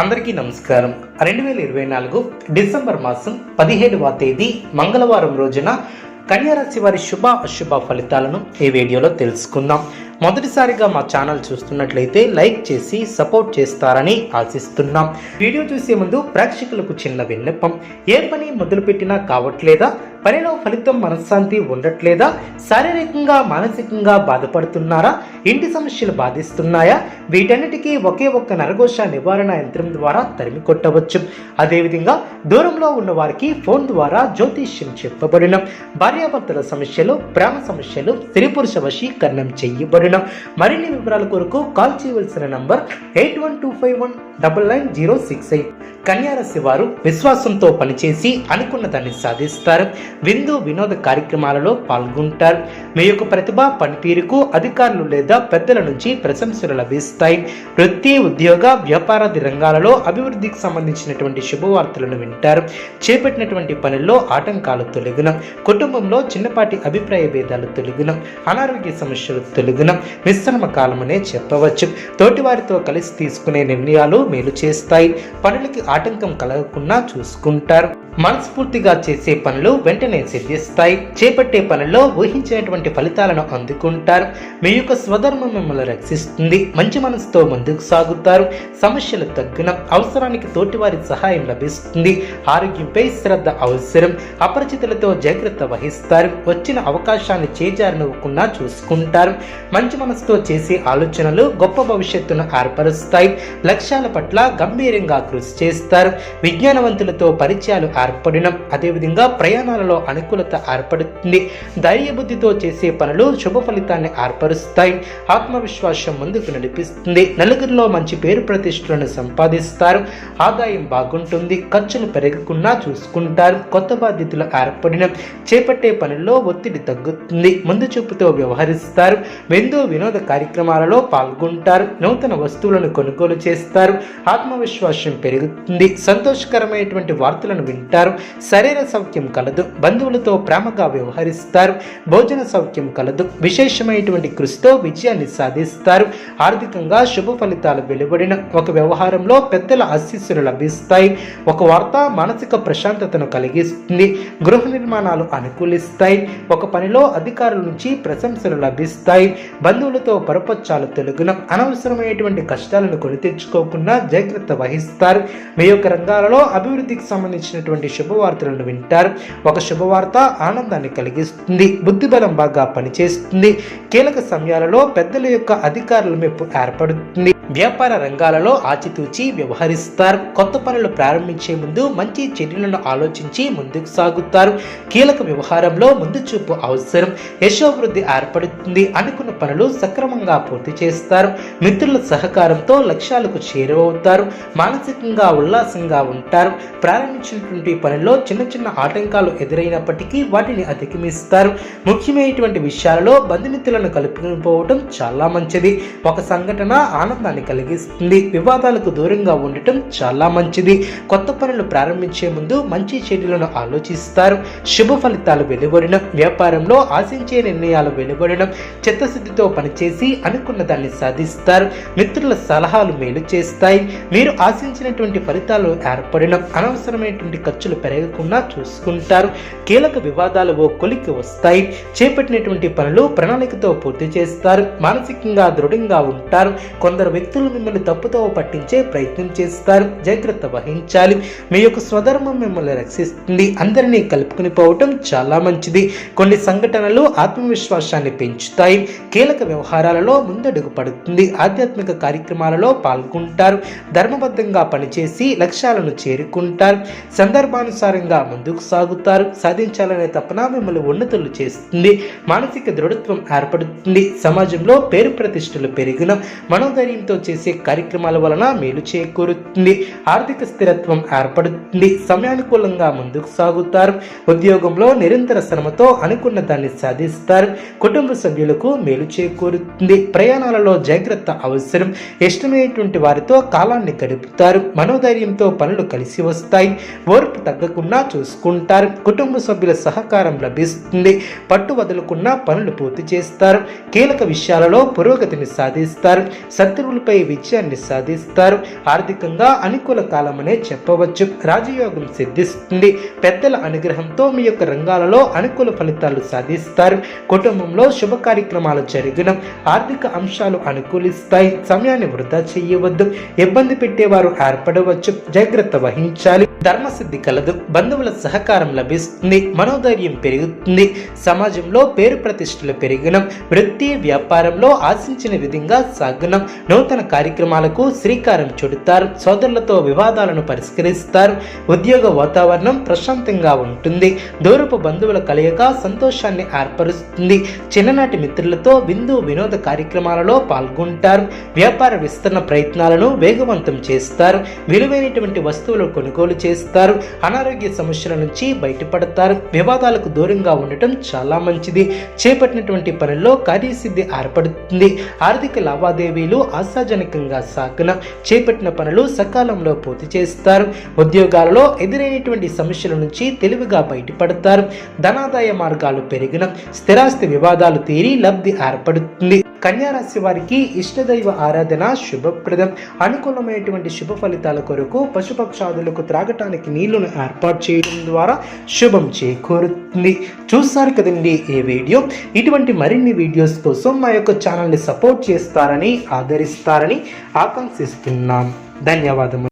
అందరికీ నమస్కారం. రెండు వేల ఇరవై నాలుగు డిసెంబర్ మాసం పదిహేడవ తేదీ మంగళవారం రోజున కన్యారాశి వారి శుభ అశుభ ఫలితాలను ఈ వీడియోలో తెలుసుకుందాం. మొదటిసారిగా మా ఛానల్ చూస్తున్నట్లయితే లైక్ చేసి సపోర్ట్ చేస్తారని ఆశిస్తున్నాం. వీడియో చూసే ముందు ప్రేక్షకులకు చిన్న విన్నపం. ఏ పని మొదలుపెట్టినా కావట్లేదా? పనిలో ఫలితం మనశ్శాంతి ఉండట్లేదా? శారీరకంగా మానసికంగా బాధపడుతున్నారా? ఇంటి సమస్యలు బాధిస్తున్నాయా? వీటన్నిటికీ ఒకే ఒక్క నరఘోష నివారణ యంత్రం ద్వారా తరిమి కొట్టవచ్చు. అదేవిధంగా దూరంలో ఉన్న వారికి ఫోన్ ద్వారా జ్యోతిష్యం చెప్పబడిన భార్యాభర్తల సమస్యలు ప్రేమ సమస్యలు స్త్రీ పురుష వశీకరణం చేయబడిన. మరిన్ని వివరాల కొరకు కాల్ చేయవలసిన number eight one two five one double nine zero six eight. కన్యారాశి వారు విశ్వాసంతో పనిచేసి అనుకున్న దాన్ని సాధిస్తారు. విందు వినోద కార్యక్రమాలలో పాల్గొంటారు. మీ యొక్క ప్రతిభ పనితీరుకు అధికారులు లేదా పెద్దల నుంచి ప్రశంసలు లభిస్తాయి. వృత్తి ఉద్యోగ వ్యాపారాది రంగాలలో అభివృద్ధికి సంబంధించినటువంటి శుభవార్తలను వింటారు. చేపట్టినటువంటి పనుల్లో ఆటంకాలు తొలగిన. కుటుంబంలో చిన్నపాటి అభిప్రాయ భేదాలు తొలగిన. అనారోగ్య సమస్యలు తొలగిన. మిశ్రమ కాలమనే చెప్పవచ్చు. తోటివారితో కలిసి తీసుకునే నిర్ణయాలు మేలు చేస్తాయి. పనులకి ఆటంకం కలగకుండా చూసుకుంటారు. మనస్ఫూర్తిగా చేసే పనులు వెంటనే సిద్ధిస్తాయి. చేపట్టే పనుల్లో ఊహించినటువంటి ఫలితాలను అందుకుంటారు. మీ యొక్క స్వధర్మం మిమ్మల్ని రక్షిస్తుంది. మంచి మనసుతో ముందుకు సాగుతారు. సమస్యలు తగ్గున అవసరానికి తోటివారి సహాయం లభిస్తుంది. ఆరోగ్యంపై శ్రద్ధ అవసరం. అపరిచితులతో జాగ్రత్త వహిస్తారు. వచ్చిన అవకాశాన్ని చేజారనివ్వకుండా చూసుకుంటారు. మంచి మనసుతో చేసే ఆలోచనలు గొప్ప భవిష్యత్తును ఏర్పరుస్తాయి. లక్ష్యాల పట్ల గంభీరంగా కృషి చేస్తారు. విజ్ఞానవంతులతో పరిచయాలు ఏర్పడిన అదేవిధంగా ప్రయాణాలలో అనుకూలత ఏర్పడుతుంది. ధైర్యబుద్ధితో చేసే పనులు శుభ ఫలితాన్ని ఏర్పరుస్తాయి. ఆత్మవిశ్వాసం ముందుకు నడిపిస్తుంది. నలుగురిలో మంచి పేరు ప్రతిష్టలను సంపాదిస్తారు. ఆదాయం బాగుంటుంది. ఖర్చులు పెరగకుండా చూసుకుంటారు. కొత్త బాధ్యతలు ఏర్పడిన చేపట్టే పనుల్లో ఒత్తిడి తగ్గుతుంది. ముందు చూపుతో వ్యవహరిస్తారు. విందు వినోద కార్యక్రమాలలో పాల్గొంటారు. నూతన వస్తువులను కొనుగోలు చేస్తారు. ఆత్మవిశ్వాసం పెరుగుతుంది. సంతోషకరమైనటువంటి వార్తలను వింటారు. శరీర సౌఖ్యం కలదు. బంధువులతో ప్రేమగా వ్యవహరిస్తారు. భోజన సౌఖ్యం కలదు. విశేషమైనటువంటి కృషితో విజయాన్ని సాధిస్తారు. ఆర్థికంగా శుభ ఫలితాలు వెలువడిన ఒక వ్యవహారంలో పెద్దల ఆశీస్సులు లభిస్తాయి. ఒక వార్త మానసిక ప్రశాంతతను కలిగిస్తుంది. గృహ నిర్మాణాలు అనుకూలిస్తాయి. ఒక పనిలో అధికారుల నుంచి ప్రశంసలు లభిస్తాయి. బంధువులతో పరపచ్చాలు తెలుగున అనవసరమైనటువంటి కష్టాలను కొని తెచ్చుకోకుండా జాగ్రత్త వహిస్తారు. మీ యొక్క రంగాలలో అభివృద్ధికి సంబంధించినటువంటి శుభవార్తలను వింటారు. ఒక శుభ శుభవార్త ఆనందాన్ని కలిగిస్తుంది బుద్ధిబలం బాగా పనిచేస్తుంది కీలక సమయాలలో పెద్దల యొక్క అధికారుల మెప్పు ఏర్పడుతుంది. వ్యాపార రంగాలలో ఆచితూచి వ్యవహరిస్తారు. కొత్త పనులు ప్రారంభించే ముందు మంచి చర్యలను ఆలోచించి ముందుకు సాగుతారు. కీలక వ్యవహారంలో ముందు చూపు అవసరం. యశోభివృద్ధి ఏర్పడుతుంది. అనుకున్న పనులు సక్రమంగా పూర్తి చేస్తారు. మిత్రుల సహకారంతో లక్ష్యాలకు చేరువవుతారు. మానసికంగా ఉల్లాసంగా ఉంటారు. ప్రారంభించినటువంటి పనిలో చిన్న చిన్న ఆటంకాలు ఎదురై ఎదురైనప్పటికీ వాటిని అధిగమిస్తారు. ముఖ్యమైనటువంటి విషయాలలో బంధుమిత్రులను కలుపుకుపోవడం చాలా మంచిది. ఒక సంఘటన ఆనందాన్ని కలిగిస్తుంది. వివాదాలకు దూరంగా ఉండటం చాలా మంచిది. కొత్త పనులు ప్రారంభించే ముందు మంచి చర్యలను ఆలోచిస్తారు. శుభ ఫలితాలు వెలువడడం వ్యాపారంలో ఆశించే నిర్ణయాలు వెలువడడం చిత్తశుద్ధితో పనిచేసి అనుకున్న దాన్ని సాధిస్తారు. మిత్రుల సలహాలు మేలు చేస్తాయి. మీరు ఆశించినటువంటి ఫలితాలు ఏర్పడడం అనవసరమైనటువంటి ఖర్చులు పెరగకుండా చూసుకుంటారు. కీలక వివాదాలు ఓ కొలికి వస్తాయి. చేపట్టినటువంటి పనులు ప్రణాళికతో పూర్తి చేస్తారు. మానసికంగా దృఢంగా ఉంటారు. కొందరు వ్యక్తులు మిమ్మల్ని తప్పుతో పట్టించే ప్రయత్నం చేస్తారు. జాగ్రత్త వహించాలి. మీ యొక్క స్వధర్మం మిమ్మల్ని రక్షిస్తుంది. అందరినీ కలుపుకుని పోవటం చాలా మంచిది. కొన్ని సంఘటనలు ఆత్మవిశ్వాసాన్ని పెంచుతాయి. కీలక వ్యవహారాలలో ముందడుగు పడుతుంది. ఆధ్యాత్మిక కార్యక్రమాలలో పాల్గొంటారు. ధర్మబద్ధంగా పనిచేసి లక్ష్యాలను చేరుకుంటారు. సందర్భానుసారంగా ముందుకు సాగుతారు. సాధించాలనే తపన మిమ్మల్ని ఉన్నతులు చేస్తుంది. మానసిక దృఢత్వం ఏర్పడుతుంది. సమాజంలో పేరు ప్రతిష్టలు పెరిగిన మనోధైర్యంతో చేసే కార్యక్రమాల వలన మేలు చేకూరుతుంది. ఆర్థిక స్థిరత్వం ఏర్పడుతుంది. సమయానుకూలంగా ముందుకు సాగుతారు. ఉద్యోగంలో నిరంతర శ్రమతో అనుకున్న దాన్ని సాధిస్తారు. కుటుంబ సభ్యులకు మేలు చేకూరుతుంది. ప్రయాణాలలో జాగ్రత్త అవసరం. ఇష్టమైనటువంటి వారితో కాలాన్ని గడుపుతారు. మనోధైర్యంతో పనులు కలిసి వస్తాయి. ఓర్పు తగ్గకుండా చూసుకుంటారు. కుటుంబ కుటుంబ సభ్యుల సహకారం లభిస్తుంది. పట్టు వదులుకున్న పనులు పూర్తి చేస్తారు. కీలక విషయాలలో పురోగతిని సాధిస్తారు. శత్రువులపై విజయాన్ని సాధిస్తారు. ఆర్థికంగా అనుకూల కాలమనే చెప్పవచ్చు. రాజయోగం సిద్ధిస్తుంది. పెద్దల అనుగ్రహంతో మీ యొక్క రంగాలలో అనుకూల ఫలితాలు సాధిస్తారు. కుటుంబంలో శుభ కార్యక్రమాలు జరిగిన ఆర్థిక అంశాలు అనుకూలిస్తాయి. సమయాన్ని వృధా చేయవద్దు. ఇబ్బంది పెట్టేవారు ఏర్పడవచ్చు. జాగ్రత్త వహించాలి. ధర్మసిద్ధి కలదు బంధువుల సహకారం లభిస్తుంది మనోధైర్యం పెరుగుతుంది సమాజంలో పేరు ప్రతిష్టలు పెరిగినం వృత్తి వ్యాపారంలో ఆశించిన విధంగా సాగునం. నూతన కార్యక్రమాలకు శ్రీకారం చుడతారు సోదరులతో వివాదాలను పరిష్కరిస్తారు ఉద్యోగ వాతావరణం ప్రశాంతంగా ఉంటుంది దూరపు బంధువుల కలయిక సంతోషాన్ని ఏర్పరుస్తుంది చిన్ననాటి మిత్రులతో విందు వినోద కార్యక్రమాలలో పాల్గొంటారు వ్యాపార విస్తరణ ప్రయత్నాలను వేగవంతం చేస్తారు విలువైనటువంటి వస్తువులు కొనుగోలు చేస్తారు అనారోగ్య సమస్యల నుంచి బయటపడతారు. వివాదాలకు దూరంగా ఉండటం చాలా మంచిది. చేపట్టినటువంటి పనుల్లో కార్యసిద్ధి ఏర్పడుతుంది. ఆర్థిక లావాదేవీలు ఆశాజనకంగా సాగున. చేపట్టిన పనులు సకాలంలో పూర్తి చేస్తారు. ఉద్యోగాలలో ఎదురైనటువంటి సమస్యల నుంచి తెలివిగా బయటపడతారు. ధనాదాయ మార్గాలు పెరిగిన స్థిరాస్తి వివాదాలు తీరి లబ్ధి ఏర్పడుతుంది. కన్యారాశి వారికి ఇష్టదైవ ఆరాధన శుభప్రదం. అనుకూలమైనటువంటి శుభ ఫలితాల కొరకు పశుపక్షాదులకు తాగటానికి నీళ్ళను ఏర్పాటు చేయడం ద్వారా శుభం చేకూరుతుంది. చూస్తారు కదండి ఈ వీడియో? ఇటువంటి మరిన్ని వీడియోస్ కోసం మా యొక్క ఛానల్ని సపోర్ట్ చేస్తారని ఆదరిస్తారని ఆకాంక్షిస్తున్నాం. ధన్యవాదములు.